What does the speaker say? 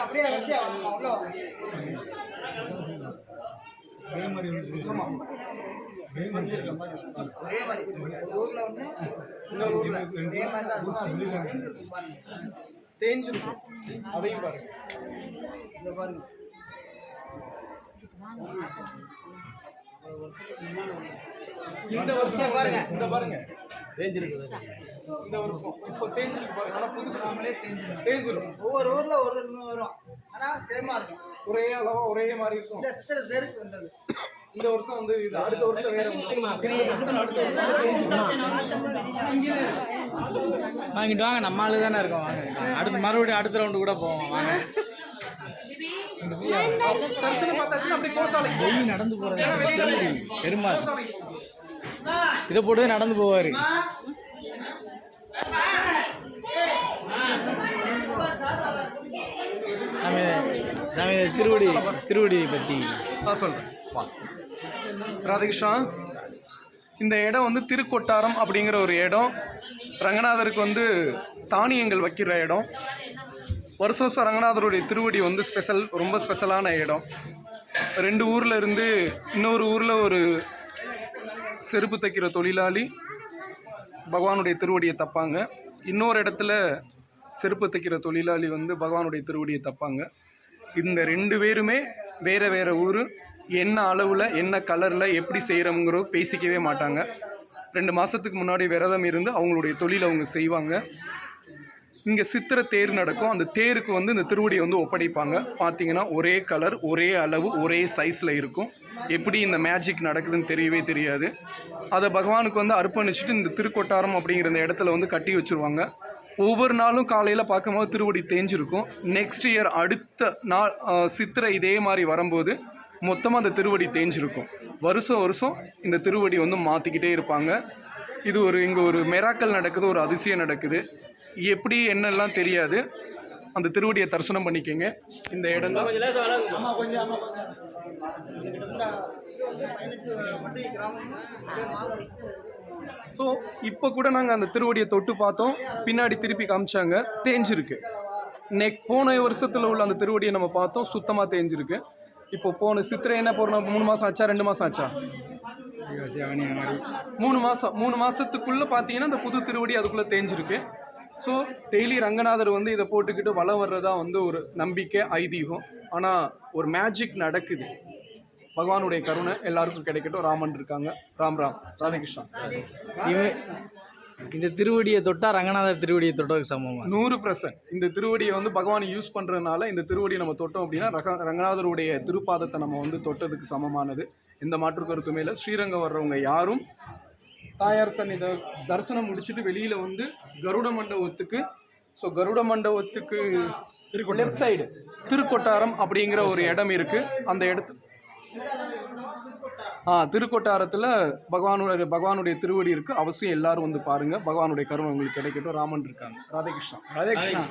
அப்படியே வரிசையா. அவ்வளோ ஒரே மாதிரி ஒரு ஊர்ல ஊர்ல ஒரே மாதிரி அதையும் பாருங்க. பாருங்க. இந்த வருஷம் பாருங்க. இந்த பாருங்க. இந்த வருஷம். இப்போ தேஞ்சிருக்கு பாருங்க. ஆனா புதுசு. நாமளே தெரிஞ்சிடும் தேஞ்சிரும். ஒவ்வொரு ஊர்ல ஒரு ஒண்ணு வரும். ஆனா சேமா இருக்கும். ஒரே அளவா ஒரே மாதிரி இருக்கும். சித்திர தெருக்கு வந்தது. இந்த வருஷம் வந்து இது அடுத்த வருஷம் வேற வாங்கிட்டு வாங்க. நம்ம ஆளு தானே இருக்கோம். வாங்க அடுத்து மறுபடியும் அடுத்த ரவுண்டு கூட போவோம். வாங்க தரிசனம் பார்த்தாச்சுன்னா அப்படியே கோசாலை டெய்லி நடந்து பெருமாள் இதை போட்டு நடந்து போவாரு. திருவடி திருவடி பற்றி நான் சொல்கிறேன் ராதகிருஷ்ணா இந்த இடம் வந்து திருக்கொட்டாரம் அப்படிங்கிற ஒரு இடம். ரங்கநாதருக்கு வந்து தானியங்கள் வைக்கிற இடம். வருஷம் வருஷம் ரங்கநாதருடைய திருவடி வந்து ஸ்பெஷல் ரொம்ப ஸ்பெஷலான இடம். ரெண்டு ஊரில் இருந்து இன்னொரு ஊரில் ஒரு செருப்பு தைக்கிற தொழிலாளி பகவானுடைய திருவடியை தப்பாங்க. இன்னொரு இடத்துல செருப்பு தைக்கிற தொழிலாளி வந்து பகவானுடைய திருவடியை தப்பாங்க. இந்த ரெண்டு பேருமே வேறு வேறு ஊர் என்ன அளவில் என்ன கலரில் எப்படி செய்கிறோங்கிறோ பேசிக்கவே மாட்டாங்க. ரெண்டு மாதத்துக்கு முன்னாடி விரதம் இருந்து அவங்களுடைய தொழில் அவங்க செய்வாங்க. இங்கே சித்திரை தேர் நடக்கும். அந்த தேருக்கு வந்து இந்த திருவடியை வந்து ஒப்படைப்பாங்க. பார்த்தீங்கன்னா ஒரே கலர் ஒரே அளவு ஒரே சைஸில் இருக்கும். எப்படி இந்த மேஜிக் நடக்குதுன்னு தெரியவே தெரியாது. அதை பகவானுக்கு வந்து அர்ப்பணிச்சுட்டு இந்த திருக்கொட்டாரம் அப்படிங்கிற இந்த இடத்துல வந்து கட்டி வச்சுருவாங்க. ஒவ்வொரு நாளும் காலையில் பார்க்கும்போது திருவடி தேஞ்சிருக்கும். நெக்ஸ்ட் இயர் அடுத்த நாள் சித்திரை இதே மாதிரி வரும்போது மொத்தமாக அந்த திருவடி தேஞ்சிருக்கும். வருஷம் வருஷம் இந்த திருவடி வந்து மாற்றிக்கிட்டே இருப்பாங்க. இது ஒரு இங்கே ஒரு மெராக்கல் நடக்குது ஒரு அதிசயம் நடக்குது. எப்படி என்னெல்லாம் தெரியாது. அந்த திருவடியை தரிசனம் பண்ணிக்கங்க. இந்த இடம் தான். ஸோ இப்போ கூட நாங்கள் அந்த திருவடியை தொட்டு பார்த்தோம். பின்னாடி திருப்பி காமிச்சாங்க. தேஞ்சிருக்கு. நெக் போன வருஷத்தில் உள்ள அந்த திருவடியை நம்ம பார்த்தோம். சுத்தமாக தேஞ்சிருக்கு. இப்போ போன சித்திரை என்ன போன மூணு மாதம் ஆச்சா? ரெண்டு மாதம் ஆச்சா? மூணு மாதம் மூணு மாதத்துக்குள்ளே பார்த்தீங்கன்னா இந்த புது திருவடி அதுக்குள்ளே தேஞ்சிருக்கு. ஸோ டெய்லி ரங்கநாதர் வந்து இதை போட்டுக்கிட்டு வலம் வர்றதா வந்து ஒரு நம்பிக்கை ஐதீகம். ஆனால் ஒரு மேஜிக் நடக்குது. பகவானுடைய கருணை எல்லாருக்கும் கிடைக்கட்டும். ராமன் இருக்காங்க. ராம் ராம். ராதாகிருஷ்ணா. இந்த திருவடியை தொட்டா ரங்கநாதர் திருவடியை தொட்டதுக்கு சமமா? நூறு பர்சன்ட் இந்த திருவடியை வந்து பகவான் யூஸ் பண்ணுறதுனால இந்த திருவடியை நம்ம தொட்டோம் அப்படின்னா ரக ரங்கநாதருடைய திருப்பாதத்தை நம்ம வந்து தொட்டதுக்கு சமமானது. எந்த மாற்று கருத்துமே இல்லை. ஸ்ரீரங்கம் வர்றவங்க யாரும் தாயார் சன்னித தரிசனம் முடிச்சுட்டு வெளியில் வந்து கருட மண்டபத்துக்கு ஸோ கருட மண்டபத்துக்கு லெஃப்ட் சைடு திருக்கொட்டாரம் அப்படிங்கிற ஒரு இடம் இருக்குது அந்த இடத்து ஆ திருக்கொட்டாரத்தில் பகவானுடைய பகவானுடைய திருவடி இருக்குது அவசியம் எல்லாரும் வந்து பாருங்கள் பகவானுடைய கருணை உங்களுக்கு கிடைக்கட்டும். ராமன் இருக்காங்க. ராதகிருஷ்ணா ராதகிருஷ்ணா